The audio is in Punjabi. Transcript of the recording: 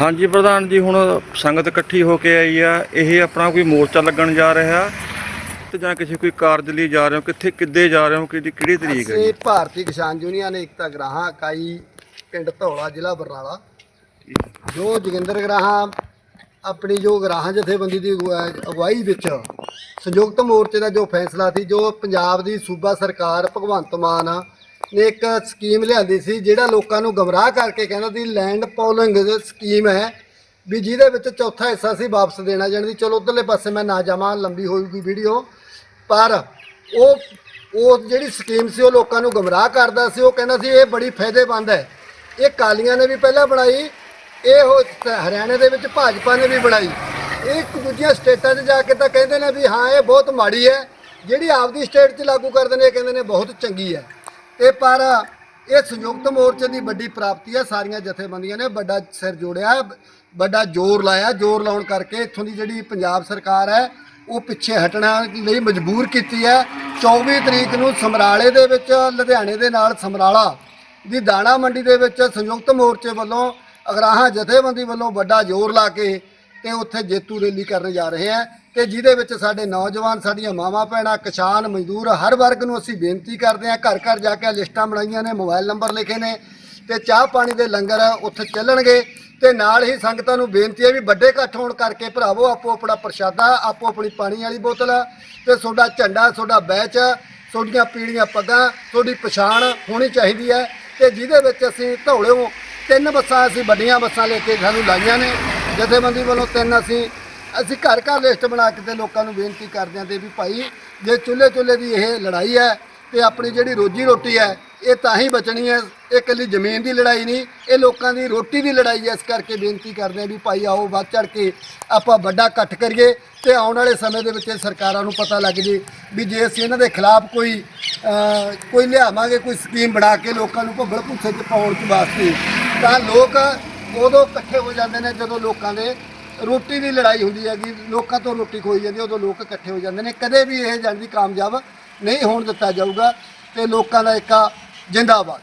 ਹਾਂਜੀ ਪ੍ਰਧਾਨ ਜੀ, ਹੁਣ ਸੰਗਤ ਇਕੱਠੀ ਹੋ ਕੇ ਆਈ ਆ। ਇਹ ਆਪਣਾ ਕੋਈ ਮੋਰਚਾ ਲੱਗਣ ਜਾ ਰਿਹਾ ਤੇ ਜਾਂ ਕਿਸੇ ਕੋਈ ਕਾਰਜ ਲਈ ਜਾ ਰਹੇ ਹੋ? ਕਿੱਥੇ, ਕਿੱਦੇ ਜਾ ਰਹੇ ਹੋ? ਕਿਹੜੀ ਕਿਹੜੀ ਤਰੀਕ ਹੈ ਜੀ? ਭਾਰਤੀ ਕਿਸਾਨ ਯੂਨੀਅਨ ਏਕਤਾ ਗਰਾਹਾਂ ਇਕਾਈ ਪਿੰਡ ਧੌਲਾ, ਜ਼ਿਲ੍ਹਾ ਬਰਨਾਲਾ। ਜੋ ਜੋਗਿੰਦਰ ਗਰਾਹਾਂ, ਆਪਣੀ ਜੋ ਗਰਾਹਾਂ ਜਥੇਬੰਦੀ ਦੀ ਅਗਵਾ- ਅਗਵਾਈ ਵਿੱਚ ਸੰਯੁਕਤ ਮੋਰਚੇ ਦਾ ਜੋ ਫੈਸਲਾ ਸੀ, ਜੋ ਪੰਜਾਬ ਦੀ ਸੂਬਾ ਸਰਕਾਰ ਭਗਵੰਤ ਮਾਨ ਨੇ ਇੱਕ ਸਕੀਮ ਲਿਆਂਦੀ ਸੀ ਜਿਹੜਾ ਲੋਕਾਂ ਨੂੰ ਗਮਰਾਹ ਕਰਕੇ ਕਹਿੰਦਾ ਸੀ ਲੈਂਡ ਪੋਲਿੰਗ ਸਕੀਮ ਹੈ ਵੀ ਜਿਹਦੇ ਵਿੱਚ ਚੌਥਾ ਹਿੱਸਾ ਸੀ ਵਾਪਸ ਦੇਣਾ ਜਾਣੀ ਦੀ ਚਲੋ ਉਧਰਲੇ ਪਾਸੇ ਮੈਂ ਨਾ ਜਾਵਾਂ, ਲੰਬੀ ਹੋਊਗੀ ਵੀਡੀਓ। ਪਰ ਉਹ ਉਹ ਜਿਹੜੀ ਸਕੀਮ ਸੀ ਉਹ ਲੋਕਾਂ ਨੂੰ ਗਮਰਾਹ ਕਰਦਾ ਸੀ, ਉਹ ਕਹਿੰਦਾ ਸੀ ਇਹ ਬੜੀ ਫਾਇਦੇਮੰਦ ਹੈ। ਇਹ ਕਾਲੀਆਂ ਨੇ ਵੀ ਪਹਿਲਾਂ ਬਣਾਈ, ਇਹ ਉਹ ਹਰਿਆਣੇ ਦੇ ਵਿੱਚ ਭਾਜਪਾ ਨੇ ਵੀ ਬਣਾਈ। ਇਹ ਇੱਕ ਦੂਜੀਆਂ ਸਟੇਟਾਂ 'ਚ ਜਾ ਕੇ ਤਾਂ ਕਹਿੰਦੇ ਨੇ ਵੀ ਹਾਂ, ਇਹ ਬਹੁਤ ਮਾੜੀ ਹੈ। ਜਿਹੜੀ ਆਪਦੀ ਸਟੇਟ 'ਚ ਲਾਗੂ ਕਰਦੇ ਨੇ, ਇਹ ਕਹਿੰਦੇ ਨੇ ਬਹੁਤ ਚੰਗੀ ਹੈ। ਤੇ ਪਰ ਇਹ ਸੰਯੁਕਤ ਮੋਰਚੇ ਦੀ ਵੱਡੀ ਪ੍ਰਾਪਤੀ ਹੈ, ਸਾਰੀਆਂ ਜਥੇਬੰਦੀਆਂ ਨੇ ਵੱਡਾ ਸਿਰ ਜੋੜਿਆ ਵੱਡਾ ਜ਼ੋਰ ਲਾਇਆ, ਜ਼ੋਰ ਲਾਉਣ ਕਰਕੇ ਇੱਥੋਂ ਦੀ ਜਿਹੜੀ ਪੰਜਾਬ ਸਰਕਾਰ ਹੈ, ਉਹ ਪਿੱਛੇ ਹਟਣਾ ਲਈ ਮਜਬੂਰ ਕੀਤੀ ਹੈ। 24 ਤਰੀਕ ਨੂੰ ਸਮਰਾਲੇ ਦੇ ਵਿੱਚ, ਲੁਧਿਆਣੇ ਦੇ ਨਾਲ ਸਮਰਾਲਾ ਦੀ ਦਾਣਾ ਮੰਡੀ ਦੇ ਵਿੱਚ ਸੰਯੁਕਤ ਮੋਰਚੇ ਵੱਲੋਂ ਅਗਰਾਹਾਂ ਜਥੇਬੰਦੀ ਵੱਲੋਂ ਵੱਡਾ ਜ਼ੋਰ ਲਾ ਕੇ ਤੇ ਉੱਥੇ ਜੇਤੂ ਰੈਲੀ ਕਰਨ ਜਾ ਰਹੇ ਆ ਤੇ ਜਿਹਦੇ ਵਿੱਚ ਸਾਡੇ ਨੌਜਵਾਨ, ਸਾਡੀਆਂ ਮਾਵਾਂ, ਭੈਣਾਂ, ਕਿਸਾਨ, ਮਜ਼ਦੂਰ, ਹਰ ਵਰਗ ਨੂੰ ਅਸੀਂ ਬੇਨਤੀ ਕਰਦੇ ਆ, ਘਰ ਘਰ ਜਾ ਕੇ ਲਿਸਟਾਂ ਬਣਾਈਆਂ ਨੇ, ਮੋਬਾਈਲ ਨੰਬਰ ਲਿਖੇ ਨੇ ਤੇ ਚਾਹ ਪਾਣੀ ਦੇ ਲੰਗਰ ਉੱਥੇ ਚੱਲਣਗੇ ਤੇ ਨਾਲ ਹੀ ਸੰਗਤਾਂ ਨੂੰ ਬੇਨਤੀ ਹੈ ਵੀ ਵੱਡੇ ਇਕੱਠ ਹੋਣ ਕਰਕੇ ਭਰਾਵੋ, ਆਪੋ ਆਪਣਾ ਪ੍ਰਸ਼ਾਦਾ, ਆਪੋ ਆਪਣੀ ਪਾਣੀ ਵਾਲੀ ਬੋਤਲ ਤੇ ਤੁਹਾਡਾ ਝੰਡਾ, ਤੁਹਾਡਾ ਬੈਚ, ਤੁਹਾਡੀਆਂ ਪੀੜੀਆਂ ਪੱਗਾਂ, ਤੁਹਾਡੀ ਪਛਾਣ ਹੋਣੀ ਚਾਹੀਦੀ ਹੈ ਤੇ ਜਿਹਦੇ ਵਿੱਚ ਅਸੀਂ ਧੌਲਿਓ ਤਿੰਨ ਬੱਸਾਂ ਅਸੀਂ ਵੱਡੀਆਂ ਬੱਸਾਂ ਲੈ ਕੇ ਸਾਨੂੰ ਲਾਈਆਂ ਨੇ। ਜਥੇਬੰਦੀ ਵੱਲੋਂ ਤਿੰਨ ਅਸੀਂ ਅਸੀਂ ਘਰ ਘਰ ਲਿਸਟ ਬਣਾ ਕੇ ਤੇ ਲੋਕਾਂ ਨੂੰ ਬੇਨਤੀ ਕਰਦੇ ਹਾਂ ਤੇ ਵੀ ਭਾਈ, ਜੇ ਚੁੱਲ੍ਹੇ ਚੁੱਲ੍ਹੇ ਦੀ ਇਹ ਲੜਾਈ ਹੈ ਤੇ ਆਪਣੀ ਜਿਹੜੀ ਰੋਜੀ ਰੋਟੀ ਹੈ, ਇਹ ਤਾਂ ਹੀ ਬਚਣੀ ਹੈ, ਇਹ ਇਕੱਲੀ ਜ਼ਮੀਨ ਦੀ ਲੜਾਈ ਨਹੀਂ, ਇਹ ਲੋਕਾਂ ਦੀ ਰੋਟੀ ਦੀ ਲੜਾਈ ਹੈ, ਇਸ ਕਰਕੇ ਬੇਨਤੀ ਕਰਦੇ ਹਾਂ ਵੀ ਭਾਈ ਆਓ ਵੱਧ ਚੜ ਕੇ ਆਪਾਂ ਵੱਡਾ ਇਕੱਠ ਕਰੀਏ ਤੇ ਆਉਣ ਵਾਲੇ ਸਮੇਂ ਦੇ ਵਿੱਚ ਇਹ ਸਰਕਾਰਾਂ ਨੂੰ ਪਤਾ ਲੱਗ ਜੇ ਵੀ ਜੇ ਅਸੀਂ ਇਹਨਾਂ ਦੇ ਖਿਲਾਫ ਕੋਈ ਕੋਈ ਲਿਆਵਾਂਗੇ, ਕੋਈ ਸਕੀਮ ਬਣਾ ਕੇ ਲੋਕਾਂ ਨੂੰ ਭੁੱਬਲ ਭੁੱਸੇ ਚ ਪਾਉਣ ਚ ਵਾਸਤੇ, ਤਾਂ ਲੋਕ ਉਦੋਂ ਇਕੱਠੇ ਹੋ ਜਾਂਦੇ ਨੇ ਜਦੋਂ ਲੋਕਾਂ ਦੇ ਰੋਟੀ ਦੀ ਲੜਾਈ ਹੁੰਦੀ ਹੈਗੀ, ਲੋਕਾਂ ਤੋਂ ਰੋਟੀ ਖੋਈ ਜਾਂਦੀ ਉਦੋਂ ਲੋਕ ਇਕੱਠੇ ਹੋ ਜਾਂਦੇ ਨੇ। ਕਦੇ ਵੀ ਇਹ ਜਲਦੀ ਕਾਮਯਾਬ ਨਹੀਂ ਹੋਣ ਦਿੱਤਾ ਜਾਊਗਾ ਤੇ ਲੋਕਾਂ ਦਾ ਇੱਕ ਜਿੰਦਾਬਾਦ।